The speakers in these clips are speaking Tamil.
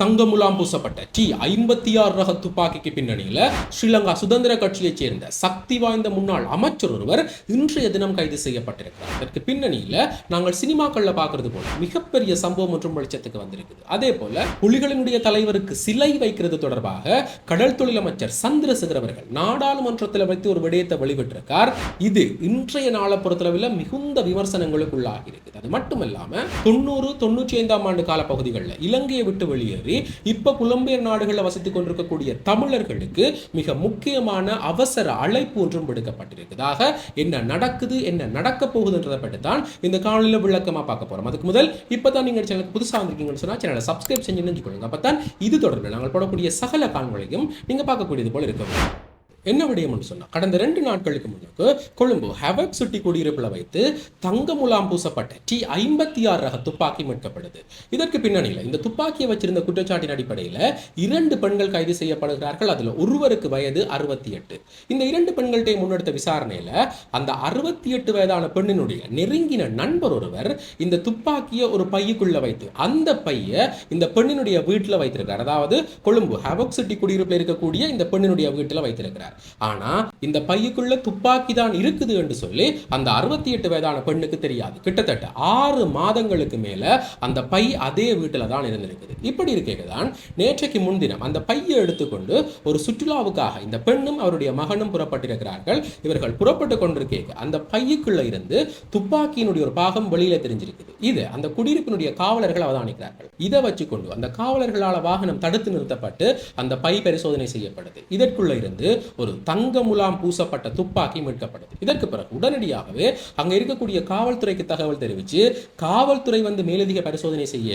தங்கமுலாம் பூசப்பட்ட டி ஐம்பத்தி ஆறு ரக துப்பாக்கிக்கு பின்னணியில் ஸ்ரீலங்கா சுதந்திர கட்சியைச் சேர்ந்த சக்தி வாய்ந்த முன்னாள் அமைச்சர் ஒருவர் இன்றைய தினம் கைது செய்யப்பட்டிருக்கிறார். அதற்கு பின்னணியில் நாங்கள் சினிமாக்கள்ல பார்க்கறது போல மிகப்பெரிய சம்பவம் ஒன்றும் வெளிச்சத்துக்கு வந்திருக்குது. அதே போல புலிகளினுடைய தலைவருக்கு சிலை வைக்கிறது தொடர்பாக கடல் தொழில் அமைச்சர் சந்திரசேகர் அவர்கள் நாடாளுமன்றத்தில் வைத்து ஒரு விடயத்தை வெளிவிட்டிருக்கார் இது இன்றைய நாளை பொறுத்தளவில் மிகுந்த விமர்சனங்களுக்கு உள்ளாகி இருக்குது. அது மட்டுமல்லாம தொண்ணூறு தொண்ணூற்றி ஐந்தாம் ஆண்டு கால பகுதிகளில் இலங்கையை விட்டு வெளியேறி இப்ப புலம்பெயர் நாடுகளில் வசித்து கொண்டிருக்கக்கூடிய தமிழர்களுக்கு மிக முக்கியமான அவசர அழைப்பு ஒன்றும் விடுக்கப்பட்டிருக்கிறதாக என்ன நடக்குது என்ன நடக்க போகுதுன்றதை பற்றி தான் இந்த காணொலியில் விளக்கமா பார்க்க போறோம். அதுக்கு முதல் இப்பதான் நீங்க சேனலுக்கு புதுசா வந்திருக்கீங்கன்னு சொன்னா சேனலை சப்ஸ்கிரைப் செஞ்சு அப்போ தான் இது தொடர்பில் நாங்கள் போடக்கூடிய சகல காணொலியும் நீங்க பார்க்கக்கூடியது போல முடியும் என்ன விடயம்னு சொன்னா கடந்த ரெண்டு நாட்களுக்கு முன்னுக்கு கொழும்பு ஹெவக் சுட்டி குடியிருப்பில் வைத்து தங்க முலாம் பூசப்பட்ட டி ஐம்பத்தி ஆறு ரக துப்பாக்கி மீட்கப்படுது. இதற்கு பின்னணியில் இந்த துப்பாக்கியை வச்சிருந்த குற்றச்சாட்டின் அடிப்படையில் இரண்டு பெண்கள் கைது செய்யப்படுகிறார்கள். அதில் ஒருவருக்கு வயது அறுபத்தி எட்டு. இந்த இரண்டு பெண்கள்கிட்ட முன்னெடுத்த விசாரணையில் அந்த அறுபத்தி எட்டு வயதான பெண்ணினுடைய நெருங்கின நண்பர் ஒருவர் இந்த துப்பாக்கியை ஒரு பையுக்குள்ளே வைத்து அந்த பையை இந்த பெண்ணினுடைய வீட்டில் வைத்திருக்கிறார் அதாவது கொழும்பு ஹெவக் சிட்டி குடியிருப்பில் இருக்கக்கூடிய இந்த பெண்ணினுடைய வீட்டில் வைத்திருக்கிறார். ஆனா இந்த பையுக்குள்ள துப்பாக்கி தான் இருக்குது என்று சொல்லி அந்த அறுபத்தி எட்டு வயதான பெண்ணுக்கு தெரியாது. கிட்டத்தட்ட ஆறு மாதங்களுக்கு மேல அந்த பை அதே வீட்டில் தான் இருந்திருக்குது. இப்படி இருக்க தான் நேற்றைக்கு முன்தினம் அந்த பையை எடுத்துக்கொண்டு ஒரு சுற்றுலாவுக்காக இந்த பெண்ணும் அவருடைய மகனும் புறப்பட்டிருக்கிறார்கள். இவர்கள் புறப்பட்டு கொண்டிருக்க அந்த பையுக்குள்ள இருந்து துப்பாக்கியினுடைய ஒரு பாகம் வெளியில தெரிஞ்சிருக்குது. இது அந்த குடியிருப்பினுடைய காவலர்கள் அவதானிக்கிறார்கள். இதை வச்சுக்கொண்டு அந்த காவலர்களால் வாகனம் தடுத்து நிறுத்தப்பட்டு அந்த பை பரிசோதனை செய்யப்படுது. இதற்குள்ள இருந்து ஒரு தங்க முலாம் பூசப்பட்ட துப்பாக்கி மீட்கப்பட்டது. இதற்கு பிறகு உடனடியாகவே அங்க இருக்கக்கூடிய காவல்துறைக்கு தகவல் தெரிவிச்சு காவல்துறை வந்து மேலதிக பரிசோதனை செய்ய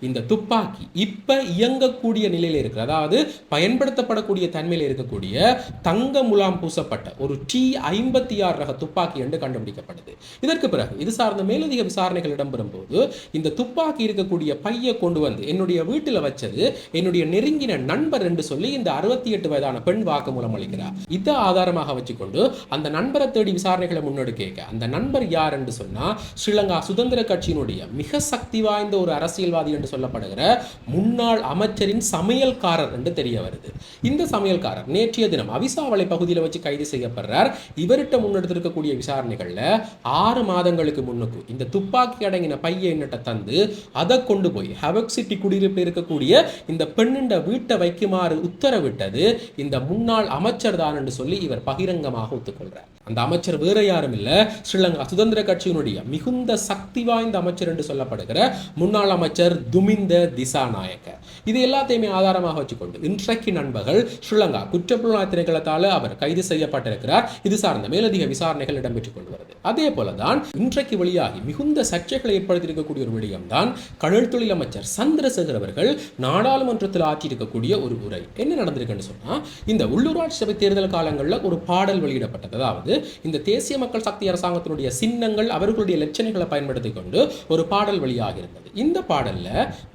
இந்த துப்பாக்கி இப்ப இயங்கக்கூடிய நிலையில இருக்கிற அதாவது பயன்படுத்தப்படக்கூடிய தன்மையில் இருக்கக்கூடிய தங்க முலாம் பூசப்பட்ட ஒரு டி ஐம்பத்தி ஆறு ரக துப்பாக்கி என்று கண்டுபிடிக்கப்பட்டது. இதற்கு பிறகு இது சார்ந்த மேலதிக விசாரணைகள் இடம்பெறும் போது இந்த துப்பாக்கி இருக்கக்கூடிய பையை கொண்டு வந்து என்னுடைய வீட்டில் வச்சது என்னுடைய நெருங்கின நண்பர் என்று சொல்லி இந்த அறுபத்தி எட்டு வயதான பெண் வாக்குமூலம் அளிக்கிறார் இதை ஆதாரமாக வச்சுக்கொண்டு அந்த நண்பரை தேடி விசாரணைகளை முன்னெடுக்க அந்த நண்பர் யார் என்று சொன்னால் ஸ்ரீலங்கா சுதந்திர கட்சியினுடைய மிக சக்தி வாய்ந்த ஒரு அரசியல்வாதி என்று சொல்லப்படுகிற முன்னாள் அமைச்சரின் சமையல்காரர் என்று தெரிய வருது. இந்த சமையல்காரர் நேற்றைய தினம் அவிசாவளை பகுதியில் வச்சு கைது செய்யப்படுறார். இவர்கிட்ட முன்னெடுத்திருக்கக்கூடிய விசாரணைகளில் ஆறு மாதங்களுக்கு முன்னுக்கு இந்த துப்பாக்கி அடங்கின பையை என்னட்ட தந்து அதை கொண்டு போய் ஹவக் சிட்டி குடியிருப்பில் இருக்கக்கூடிய இந்த பெண்ணிண்ட வீட்டை வைக்குமாறு உத்தரவிட்டது. இந்த முன்னாள் அமைச்சர் அமைச்சர் தான் என்று சொல்லி இவர் பகிரங்கமாக ஒத்துக்கொள்கிறார் அந்த அமைச்சர் வேற யாரும் இல்லை. ஸ்ரீலங்கா சுதந்திர கட்சியினுடைய மிகுந்த சக்தி வாய்ந்த அமைச்சர் என்று சொல்லப்படுகிற முன்னாள் அமைச்சர் துமிந்த திசாநாயக்க இது எல்லாத்தையுமே ஆதாரமாக வச்சுக்கொண்டு இன்றைக்கு நண்பர்கள் ஸ்ரீலங்கா குற்றப்புலனாய் திணைக்களத்தால் அவர் கைது செய்யப்பட்டிருக்கிறார். இது சார்ந்த மேலதிக விசாரணைகள் இடம்பெற்றுக் கொண்டு வருது. அதே போலதான் இன்றைக்கு வெளியாகி மிகுந்த சர்ச்சைகளை ஏற்படுத்தியிருக்கக்கூடிய ஒரு விடயம் தான் கடல் தொழில் அமைச்சர் சந்திரசேகர் அவர்கள் நாடாளுமன்றத்தில் ஆற்றியிருக்கக்கூடிய ஒரு உரை. என்ன நடந்திருக்குன்னு சொன்னா இந்த உள்ளூராட்சி சபை தேர்தல் காலங்களில் ஒரு பாடல் வெளியிடப்பட்டது. அதாவது இந்த தேசிய மக்கள் சக்தி அரசாங்கத்தினுடைய சின்னங்கள் அவர்களுடைய லட்சணைகளை பயன்படுத்தி கொண்டு ஒரு பாடல் வெளியாகியிருந்தது. இந்த பாடல்ல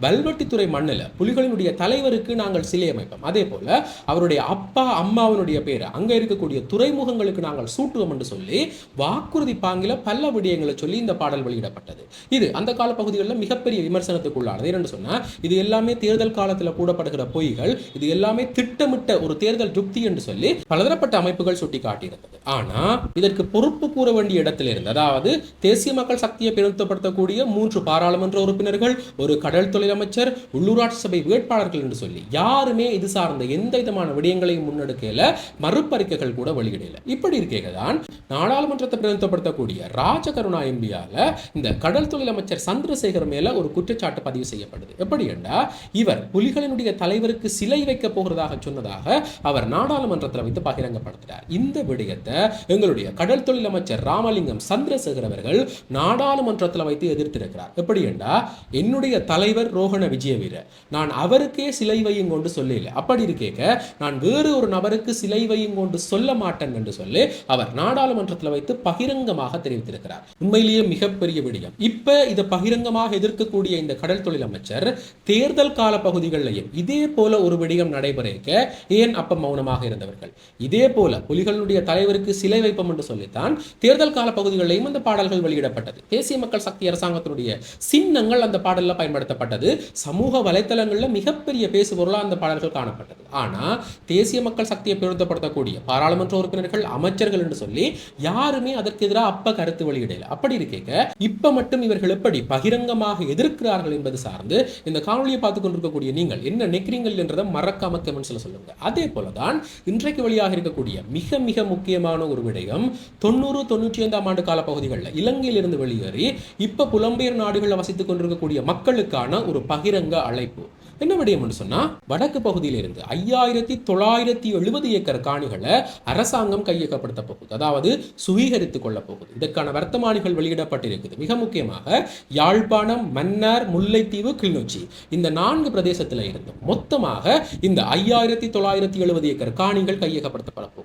வல்வெட்டித்துறை மண்ணில் புலிகளினுடைய தலைவருக்கு நாங்கள் சிலை அமைப்போம். அதே போல அவருடைய அப்பா அம்மாவினுடைய பேர் அங்க இருக்கக்கூடிய துறைமுகங்களுக்கு நாங்கள் சூட்டுவோம் என்று சொல்லி வாக்குறுதி பாங்கில பல விடயங்களை சொல்லி இந்த பாடல் வெளியிடப்பட்டது. இது அந்த கால பகுதிகளில் மிகப்பெரிய விமர்சனத்துக்குள்ளானது. என்னன்னு சொன்னால் இது எல்லாமே தேர்தல் காலத்தில் கூடப்படுகிற பொய்கள் இது எல்லாமே திட்டமிட்ட ஒரு தேர்தல் யுக்தி என்று சொல்லி பலதரப்பட்ட அமைப்புகள் சுட்டி காட்டியிருந்தது ஆனா இதற்கு பொறுப்பு கூற வேண்டிய இடத்திலிருந்து அதாவது தேசிய மக்கள் சக்தியை பெருத்தப்படுத்தக்கூடிய மூன்று பாராளுமன்ற உறுப்பினர் உறுப்பினர்கள் ஒரு கடல் தொழில் அமைச்சர் உள்ளூராட்சி சபை வேட்பாளர்கள் என்று சொல்லி யாருமே இது சார்ந்த எந்த விதமான விடயங்களையும் முன்னெடுக்கல மறுப்பறிக்கைகள் கூட வெளியிடல. இப்படி இருக்கேங்க தான் நாடாளுமன்றத்தை பிரதிநிதிப்படுத்தக்கூடிய ராஜகருணா எம்பியால இந்த கடல் தொழில் அமைச்சர் சந்திரசேகர் மேல ஒரு குற்றச்சாட்டு பதிவு செய்யப்படுது. எப்படி என்றா இவர் புலிகளினுடைய தலைவருக்கு சிலை வைக்க போகிறதாக சொன்னதாக அவர் நாடாளுமன்றத்தில் வைத்து பகிரங்கப்படுத்தினார் இந்த விடயத்தை எங்களுடைய கடல் தொழில் அமைச்சர் ராமலிங்கம் சந்திரசேகர் அவர்கள் நாடாளுமன்றத்தில் வைத்து எதிர்த்திருக்கிறார். எப்படி என்றா என்னுடைய தலைவர் ரோகண விஜயவீர நான் அவருக்கே சிலை வையும் கொண்டு சொல்லல. அப்படி இருக்கேக்க நான் வேறு ஒரு நபருக்கு சிலை வையும் கொண்டு சொல்ல மாட்டேன் என்று சொல்லி அவர் நாடாளுமன்றத்தில் வைத்து பகிரங்கமாக தெரிவித்திருக்கிறார். உண்மையிலேயே மிகப்பெரிய விடயம். இப்ப இதை பகிரங்கமாக எதிர்க்கக்கூடிய இந்த கடல் தொழில் அமைச்சர் தேர்தல் கால பகுதிகளிலையும் இதே போல ஒரு விடயம் நடைபெறக்க ஏன் அப்ப மௌனமாக இருந்தவர்கள்? இதே போல புலிகளுடைய தலைவருக்கு சிலை வைப்போம் என்று சொல்லித்தான் தேர்தல் கால பகுதிகளிலையும் அந்த பாடல்கள் வெளியிடப்பட்டது. தேசிய மக்கள் சக்தி அரசாங்கத்தினுடைய சின்னங்கள் பாடல்கள் அந்த பாடலில் பயன்படுத்தப்பட்டது. சமூக வலைத்தளங்களில் மிகப்பெரிய பேசுபொருளா அந்த பாடல்கள் காணப்பட்டது. ஆனால் தேசிய மக்கள் சக்தியை பெருந்தப்படுத்தக்கூடிய பாராளுமன்ற உறுப்பினர்கள் அமைச்சர்கள் என்று சொல்லி யாருமே அதற்கு எதிராக அப்ப கருத்து வெளியிடல. அப்படி இருக்க இப்ப மட்டும் இவர்கள் எப்படி பகிரங்கமாக எதிர்க்கிறார்கள் என்பது சார்ந்து இந்த காணொலியை பார்த்து கொண்டிருக்கக்கூடிய நீங்கள் என்ன நினைக்கிறீங்கள் என்றதை மறக்காம கமெண்ட்ஸில் சொல்லுங்க. அதே போலதான் இன்றைக்கு வெளியாக இருக்கக்கூடிய மிக மிக முக்கியமான ஒரு விடயம் தொண்ணூறு தொண்ணூற்றி ஐந்தாம் ஆண்டு கால பகுதிகளில் இலங்கையிலிருந்து வெளியேறி இப்ப புலம்பெயர் நாடுகளில் வசித்துக் கொண்டிருக்கக்கூடிய மக்களுக்கான ஒரு பகிரங்க அழைப்பு. என்ன விடயம் சொன்னா வடக்கு பகுதியில் இருந்து ஐயாயிரத்தி தொள்ளாயிரத்தி எழுபது ஏக்கர் காணிகளை அரசாங்கம் கையகப்படுத்த போகுது. அதாவது சுவீகரித்துக் கொள்ள போகுது. இதற்கான வர்த்தமானிகள் வெளியிடப்பட்டிருக்குது. மிக முக்கியமாக யாழ்ப்பாணம் மன்னார் முல்லைத்தீவு கிளிநொச்சி. இந்த நான்கு பிரதேசத்தில் இருந்து மொத்தமாக இந்த ஐயாயிரத்தி தொள்ளாயிரத்தி எழுபது ஏக்கர் காணிகள் கையகப்படுத்தப்பட போகுது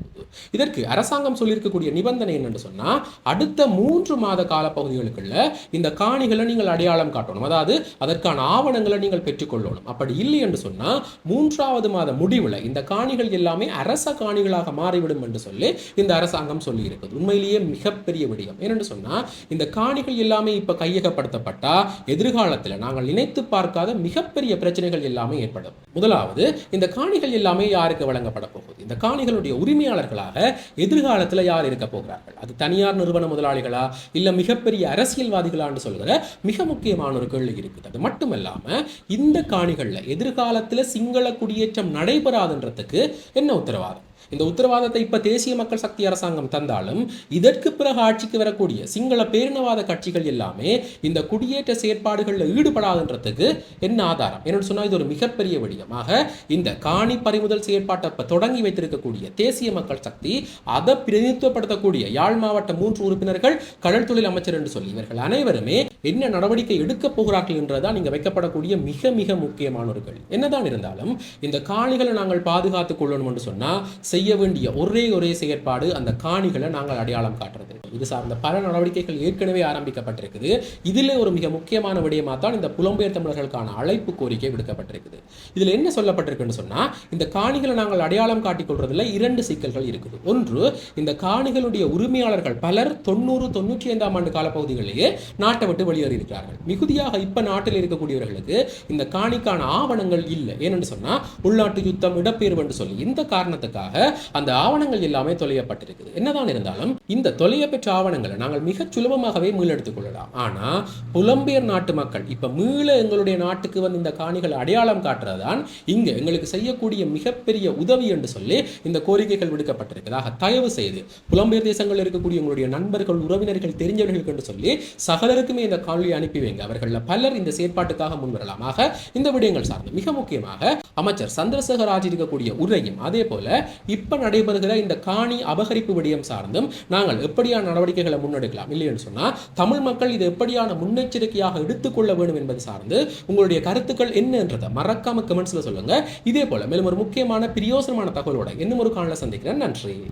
இதற்கு அரசாங்கம் சொல்லியிருக்கக்கூடிய நிபந்தனை என்னென்னு சொன்னால் அடுத்த மூன்று மாத கால பகுதிகளுக்குள்ள இந்த காணிகளை நீங்கள் அடையாளம் காட்டணும். அதாவது அதற்கான ஆவணங்களை நீங்கள் பெற்றுக்கொள்ளணும். அப்படி இல்லை என்று சொன்னால் மூன்றாவது மாத முடிவில் இந்த காணிகள் எல்லாமே அரச காணிகளாக மாறிவிடும் என்று சொல்லி இந்த அரசாங்கம் சொல்லியிருக்குது. உண்மையிலேயே மிகப்பெரிய விடயம். ஏனென்று சொன்னால் இந்த காணிகள் எல்லாமே இப்போ கையகப்படுத்தப்பட்டால் எதிர்காலத்தில் நாங்கள் நினைத்து பார்க்காத மிகப்பெரிய பிரச்சனைகள் எல்லாமே ஏற்படும். முதலாவது இந்த காணிகள் எல்லாமே யாருக்கு வழங்கப்பட போகுது? இந்த காணிகளுடைய உரிமையாளர்கள் முதலாளிகளாக எதிர்காலத்தில் யார் இருக்க போகிறார்கள்? அது தனியார் நிறுவன முதலாளிகளா? இல்ல மிகப்பெரிய அரசியல்வாதிகளான்னு சொல்கிற மிக முக்கியமான ஒரு கேள்வி இருக்குது. அது மட்டுமல்லாமல் இந்த காணிகள்ல எதிர்காலத்துல சிங்கள குடியேற்றம் நடைபெறாதுன்றதுக்கு என்ன உத்தரவாதம்? இந்த உத்தரவாதத்தை இப்போ தேசிய மக்கள் சக்தி அரசாங்கம் தந்தாலும் இதற்கு பிறகு ஆட்சிக்கு வரக்கூடிய சிங்கள பேரினவாத கட்சிகள் எல்லாமே இந்த குடியேற்ற செயற்பாடுகளில் ஈடுபடாதுன்றதுக்கு என்ன ஆதாரம்? என்னன்னு சொன்னால் இது ஒரு மிகப்பெரிய விடயமாக இந்த காணி பறிமுதல் செயற்பாட்டை தொடங்கி வைத்திருக்கக்கூடிய தேசிய மக்கள் சக்தி அதை பிரதிநிதித்துவப்படுத்தக்கூடிய யாழ் மாவட்ட மூன்று உறுப்பினர்கள் கடல் தொழில் அமைச்சர் என்று சொல்லி இவர்கள் அனைவருமே என்ன நடவடிக்கை எடுக்கப் போகிறார்கள் என்றதான் இங்க வைக்கப்படக்கூடிய மிக மிக முக்கியமான ஒரு கேள்வி. என்னதான் இருந்தாலும் இந்த காணிகளை நாங்கள் பாதுகாத்துக் கொள்ளணும் என்று சொன்னா செய்ய வேண்டிய ஒரே ஒரே செயற்பாடு அந்த காணிகளை நாங்கள் அடையாளம் காட்டுறது. இது சார்ந்த பல நடவடிக்கைகள் ஏற்கனவே ஆரம்பிக்கப்பட்டிருக்குது. இதில் ஒரு மிக முக்கியமான விடயமாக தான் இந்த புலம்பெயர் தமிழர்களுக்கான அழைப்பு கோரிக்கை விடுக்கப்பட்டிருக்குது. இதில் என்ன சொல்லப்பட்டிருக்குன்னு சொன்னால் இந்த காணிகளை நாங்கள் அடையாளம் காட்டிக்கொள்றதுல இரண்டு சிக்கல்கள் இருக்குது. ஒன்று இந்த காணிகளுடைய உரிமையாளர்கள் பலர் தொண்ணூறு தொண்ணூற்றி ஐந்தாம் ஆண்டு காலப்பகுதிகளிலேயே நாட்டை விட்டு வெளியேறி இருக்கிறார்கள் மிகுதியாக இப்போ நாட்டில் இருக்கக்கூடியவர்களுக்கு இந்த காணிக்கான ஆவணங்கள் இல்லை. ஏனென்று சொன்னால் உள்நாட்டு யுத்தம் இடப்பெயர்வு என்று சொல்லி இந்த காரணத்துக்காக அந்த ஆவணங்கள் எல்லாமே தொலையப்பட்டிருக்குது. என்னதான் இருந்தாலும் இந்த தொலைய பெற்ற ஆவணங்களை நாங்கள் மிக சுலபமாகவே மீளெடுத்துக் கொள்ளலாம். ஆனா புலம்பெயர் நாட்டு மக்கள் இப்ப மீள எங்களுடைய நாட்டுக்கு வந்து இந்த காணிகள் அடையாளம் காட்டுறதுதான் இங்கு எங்களுக்கு செய்யக்கூடிய மிகப்பெரிய உதவி என்று சொல்லி இந்த கோரிக்கைகள் விடுக்கப்பட்டிருக்கிறதாக தயவு செய்து புலம்பெயர் தேசங்களில் இருக்கக்கூடிய உங்களுடைய நண்பர்கள் உறவினர்கள் தெரிஞ்சவர்களுக்கு என்று சொல்லி சகலருக்குமே இந்த காணொலியை அனுப்பி வைங்க. அவர்கள பலர் இந்த செயற்பாட்டுக்காக முன்வரலாம். ஆக இந்த விடயங்கள் சார்ந்து மிக முக்கியமாக அமைச்சர் சந்திரசேகர் ஆற்றிருக்கக்கூடிய உரையும் அதே போல இப்போ நடைபெறுகிற இந்த காணி அபகரிப்பு விடயம் சார்ந்தும் நாங்கள் எப்படியான நடவடிக்கைகளை முன்னெடுக்கலாம்? இல்லைன்னு சொன்னால் தமிழ் மக்கள் இது எப்படியான முன்னெச்சரிக்கையாக எடுத்துக்கொள்ள வேண்டும் என்பது சார்ந்து உங்களுடைய கருத்துக்கள் என்னன்றதை மறக்காம கமெண்ட்ஸ்ல சொல்லுங்க. இதே போல மேலும் ஒரு முக்கியமான பிரியோசனமான தகவலோட இன்னும் ஒரு காணல சந்திக்கிறேன். நன்றி.